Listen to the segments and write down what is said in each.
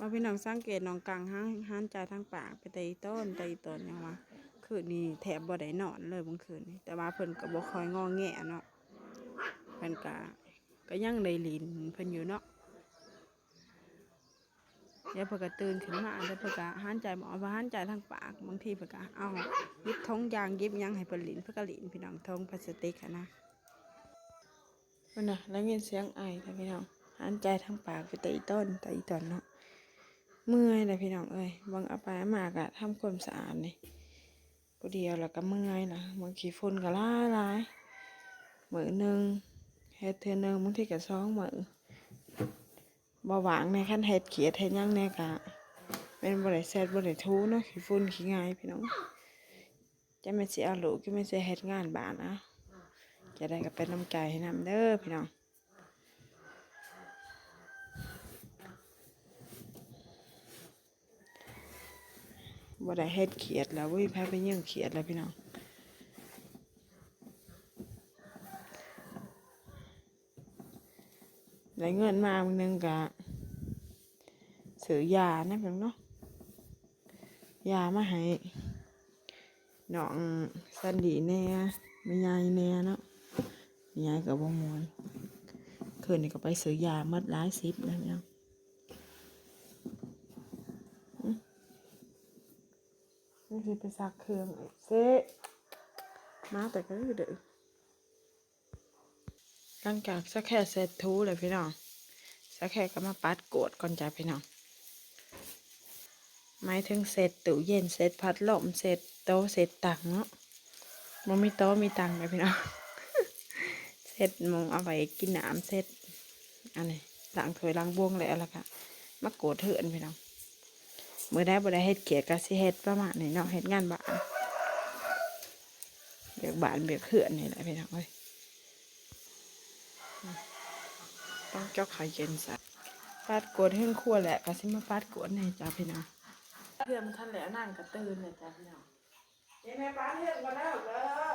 มาพี่น้องสังเกตน้องกังห้างห้านใจทางปากไปตีต้นตีต้นยังวะคืนนี้แถบบ่ได้นอนเลยบางคืนนี้แต่ว่าเพิ่นก็บ่คอยงอแงเนาะเพิ่นก็ก็ยังได้ลินเพิ่นอยู่เนาะเดี๋ยวเพิ่นก็ตื่นขึ้นมาเดี๋ยวเพิ่นก็ห้านใจหมอว่าห้านใจทางปากบางทีเพิ่นก็เอายิบท้องยางยิบยังให้เพิ่นลินเพิ่นก็ลินพี่น้องท้องพลาสติกอะนะเนน่ะแล้วยินเสียงไอค่ะพี่น้องห้านใจทางปากไปตีต้นตีต้นเนาะ เมื่อยเลยพี่น้องเอ้ยบางเอาไปามากอะทำความสะอาดนี่กูเดียวแล้วก็เมื่อยนะบางขีฝุ่นก็หลายหลายมือหนึ่งเฮ็ดเทอหนึ่งบางทีก็สองมือบ่หวางในขั้นเฮ็ดเขียดเฮ็ดยังแน่กะเป็นบ่ได้เสร็จบ่ได้ทูเนาะขี้ฝุ่นขี้งายพี่น้องจะไม่นสิเอาลูกจะไม่นสิเฮ็ดงานบ้านนะจะได้ก็เป็นน้ำใจให้นำเด้อพี่น้อง บ่ได้เฮ็ดเขียดแล้วเว้ยพาไปเยี่ยงเขียดแล้วพี่น้องได้เงินมามึงนึงกะซื้อยานะเพียงเนาะยามาให้น้องสันดีแน่ไม่ยายแน่เนาะแม่ยายกับวงมวนคืนนี้ก็ไปซื้อยามัดหลายสิบนะพี่น้อง คือไปซักเครื่องเซะมาแต่ก็คือเด้อหลังจากสักแค่เสร็จทูเลยพี่น้องสักแค่ก็มาปัดโกดก่อนจ้ะพี่น้องหมายถึงเสร็จตู้เย็นเสร็จพัดลมเสร็จโต๊ะเสร็จตังเนาะมันมีโต๊ะมีตังเลยพี่น้องเสร็จมงเอาไว้กินน้ำเสร็จอันนี้ล้างถ้วยล้างบวงแล้วล่ะค่ะมาโกดเถื่อนพี่น้อง มื่อได้บ่ได้เฮ็ดเกียรก็สิเฮ็ดประมาณนี้เนาะเฮ็ดงานบ้านเบียกบ้านเบียกเขื่อนนี่แหละพี่น้องเอ้ยต้องเจ้าขายเย็นซะปาดกวนให้ครัวแหละก็สิมาปาดกวนให้จ้าพี่น้องเพื่อนมันทันแล้วนั่งก็ตื่นเลยจ้าพี่น้องเจ๊แม่ปาดเฮือนก็แล้วเด้อ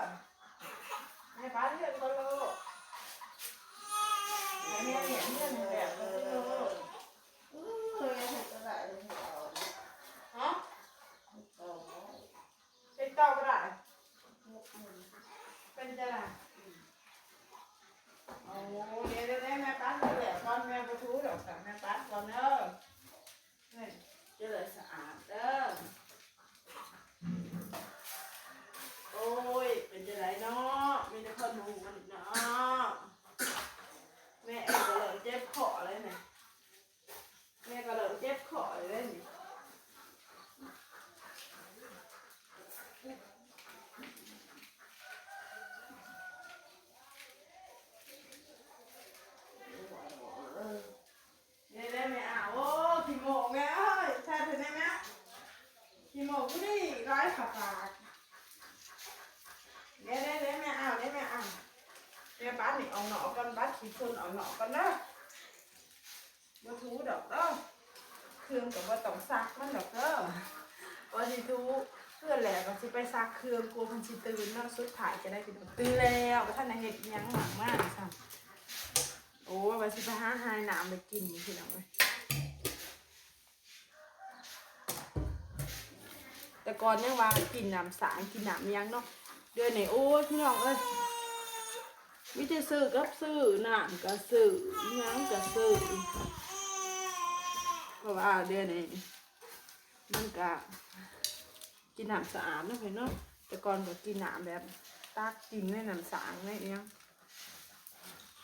แม่ปาดเฮือนก็ลูกแม่เห็นเฮือนแบบเด้อฮ เป็นเต้าก็ได้เป็นจะได้โอ้เดี๋ยวเดี๋ยวแม่ปัดเลยก่อนแม่ประทูดอกแต่แม่ปัดก่อนเด้อนี่จะเลยสะอาดเด้อโอ้ยเป็นจะไรเนาะมีแต่คนหูมันเนาะแม่เอ็ก็เลยเจ็บคอเลยเนี่ยแม่ก็เลยเจ็บคอเลยเนี่ย เดี๋ยวได้ไหมอะโอ้ขี้โมกแม่เอ้ยใช่ถึงได้ไหมขี้โมกกูนี่ร้อย ขาปากเดี๋ยวได้ได้ไหมอะได้ไหมอะเดี๋ยวบ้านนี่เอาหนอกันบ้านขี้ฝุ่นเอาหนอกันเด้อมาทูดอกเด้อเครื่องกับว่าต้องซักมันดอกเด้อว่าสิทูเพื่อนแหละก็สิไปซักเครื่องกลัวมันสิตื่นเนาะสุดท้ายจะได้เป็นตื่นแล้วว่ท่านน่ะเฮ็ดหยังหลังมากค่ะโอ้ว่าสิไปหาหายน้ำไปกินนี่พี่น้องเอ้ย แต่ก่อนยังว่ากินน้ำสางกินน้ำยังเนาะเดือนไหนโอ้ยพี่น้องเอ้ยมิจะซื้อกับซื้อน้ำก็ซื้อยังก็ซื้อเพราะว่าเดือนนี้มันก็กินน้ำสะอาดเนาะพี่เนาะแต่ก่อนก็กินน้ำแบบตักกินในน้ำสางในอิหยัง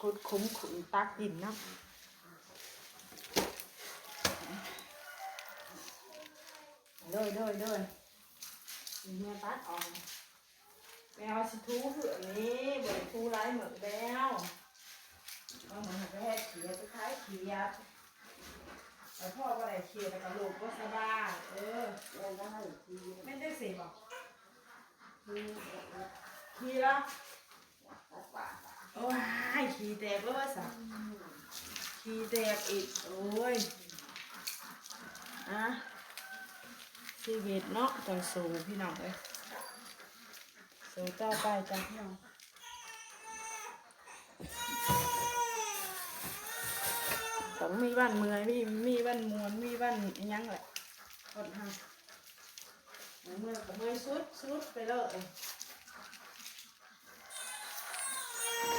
คดคุ้มขุนตักดินนะด้อเด้อเด้อนี่ แม่ปัดออกแมวสิทูเหือนี้บริทูร้ายเหมือนแล้วเอาเหมือนไปให้เขียดไปคล้ายเขียดแต่พ่อก็ได้เขียดแต่กระโหลกก็สบายเออไม่ได้เสิบอกขี่ละโอ้ยขี้แตกแล้วว่าสักขี้แตกอีกโอ้ยอะ ชีวิตเนาะต้องสู้พี่น้องเลยสู้ต่อไปจ้ะพี่น้องต้องมีบ้านเมืองมีมีบ้านมวนมีบ้านอิหยังแหละคนทาเมื่อเมื่อสุดสุดไปเลย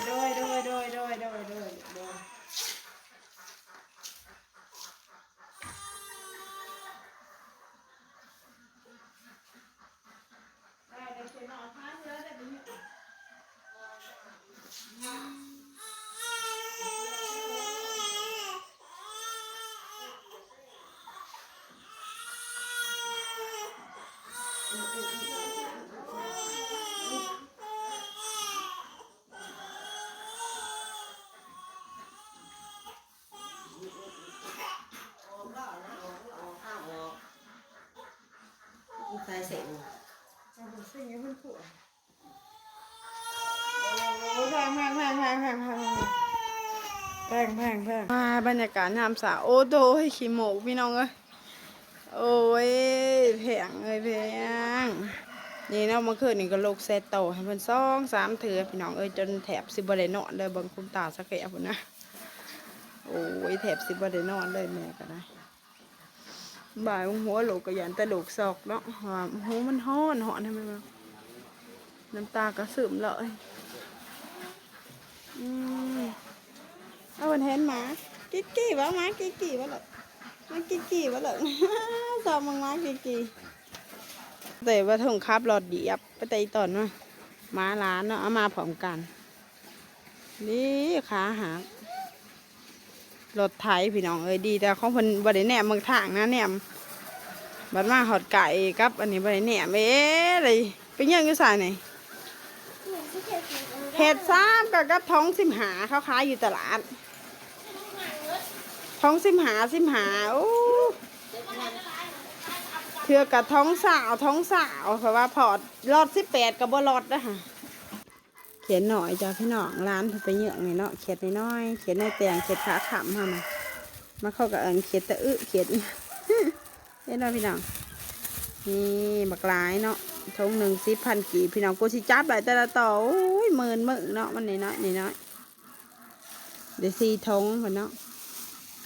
โดยโดยโดยโดยโดยโดยโดยได้เดี๋ยวจะนอนพักเยอะได้ไปเนี่ย ใส่เสร็จเอาไปสิ่งนี้มันผัวโอ้แพงแพงแพงแพงแพงแพงแพงแพงแพงมาบรรยากาศยามสาวโอ้โดให้ขี้หมูกพี่น้องเอ้ยโอ้ยแพงเอ้ยแพงนี่เนาะมื่อคืนนี่ก็ลูกเซตโตให้เพิ่นสองสามเถือพี่น้องเอ้ยจนแถบสิบ่ได้นอนเลยบิ่งคุมตาสักแกพุ่นนะโอ้ยแถบสิบ่ได้นอนเลยแม่ก็ได้ บ่ายหัวโหลกก็ยันแต่โหลกศอกเนาะว่าหูมันฮ้อนหอนทำไมวะน้ำตาก็ซึมเลยอืมเอาวันเห็นหมากิ๊กกี้วะหมากิ๊กกี้วะเลยมากิ๊กกี้วะเลยสอบมังมากิ๊กกี้แต่ว่าถงคับหลอดเดียบไปตีตอนว่าหมาล้านเนาะเอามาพร้อมกันนี่ขาหัก รถไถพี่น้องเอ้ยดีแต่ของเพิ่นบ่ได้แหนมเมืองทางนะแหนมบัดมาหอดไก่กับอันนี้บ่ได้แหนมเอ๊ะเลยเป็นยังอยู่สายไหนเห็ดซ้ำกับกับท้องสิมหาเขาขายอยู่ตลาด ท้องสิมหาสิมหาโอ้เถื่อกับท้องสาวท้องสาวเพราะว่าพอดรอดสิบแปดกับบ่รอดนะฮะ ขียนหน่อยจ้าพี่น้องร้านไปเหยื่องนี่เนาะเขียนน้อยๆเขียนในเตียงเขียนขาขำเฮามาเข้ากับเอิญเขียนตะอึเขียนอีเห็นเนาะพี่น้องนี่บักหลายเนาะทงหนึ่งสิบพันกี่พี่น้องกูสิจับหลายแต่ละต่อโอ้ยหมื่นมึงเนาะมันนี่เนาะนี่เนาะเดี๋ยวสี่ทงเพิ่นเนาะ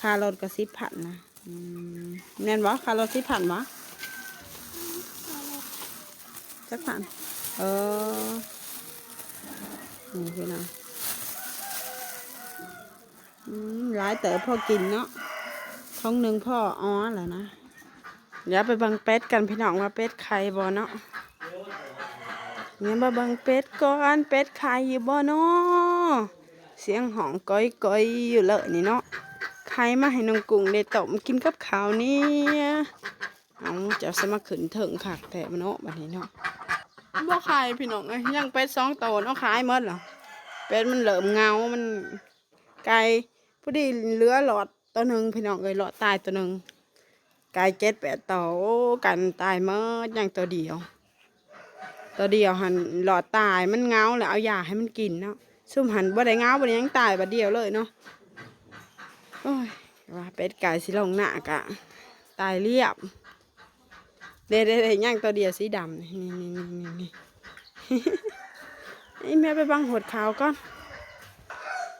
ค่ารถก็สิบพันนะแม่นบ่ค่ารถสิบพันบ่จักพันเออ นี่พี่น้องหลายเต๋อพ่อกินเนาะท้องหนึ่งพ่ออ้อแหละนะเดี๋ยวไปบังเป็ดกันพี่น้องว่าเป็ดไข่บ่เนาะเนี่ยมาบังเป็ดก่อนเป็ดไข่อยู่บ่เนาะเสียงหองก้อยก้อยอยู่เลยนี่เนาะไข่มาให้น้องกุ้งได้ต้มกินกับข้าวนี่เอาจะสมาขึ้นถึงขักแต่เนาะแบัดนี้เนาะ บ่ขายพี่น้องเอ้ยยังเป็ดสองตัวเนาะขายหมดเหรอเป็ดมันเหลิมเงา มันไก่พอดีเหลือหลอดตัวหนึ่งพี่น้องเอ้ยหลอดตายตัวหนึ่งไก่เจ็ดแปดตัวกันตายหมดยังตัวเดียว ตัวเดียวหันหลอดตายมันเงาแล้วเอายาให้มันกินเนาะซุ่มหันบ่ได้เงาบ่ได้ยังตายบัดเดียวเลยเนาะโอ้ยว่าเป็ดไก่สิลงหน้ากะตายเรียบ เด้เด้เด้ย่างตัวเดียวสีดำนี่นี่นี่นี่นี่ไอแม่ไปบังหดขาวก่อน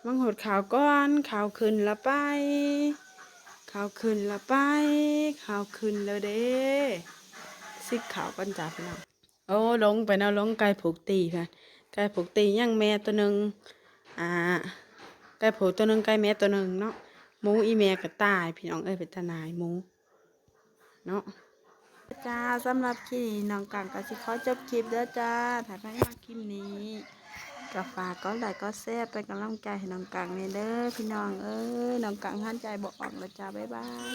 บังหดขาวก่อนขาวขึ้นละไปขาวขึ้นละไปขาวขึ้นแล้วเด้ซิกขาวก่อนจับพี่น้องโอ้ลงไปเนาะลงไก่ผูกตีค่ะไก่ผูกตีย่างแม่ตัวหนึ่งอ่าไก่ผูกตัวหนึ่งไก่แม่ตัวหนึ่งเนาะหมูอีแม่ก็ตายพี่น้องเอ้ยเป็นทนายหมูเนาะ จ้าสำหรับคลิปนี้น้องกังก็สิขอจบคลิปเด้อจ้าถ้าใครมาคลิปนี้ก็ฝากก็ไลค์ก็แซ่บเป็นกำลังใจให้น้องกังเนเด้อพี่น้องเอ้ยน้องกังหันใจบอกออกแล้วจ้าบ๊ายบาย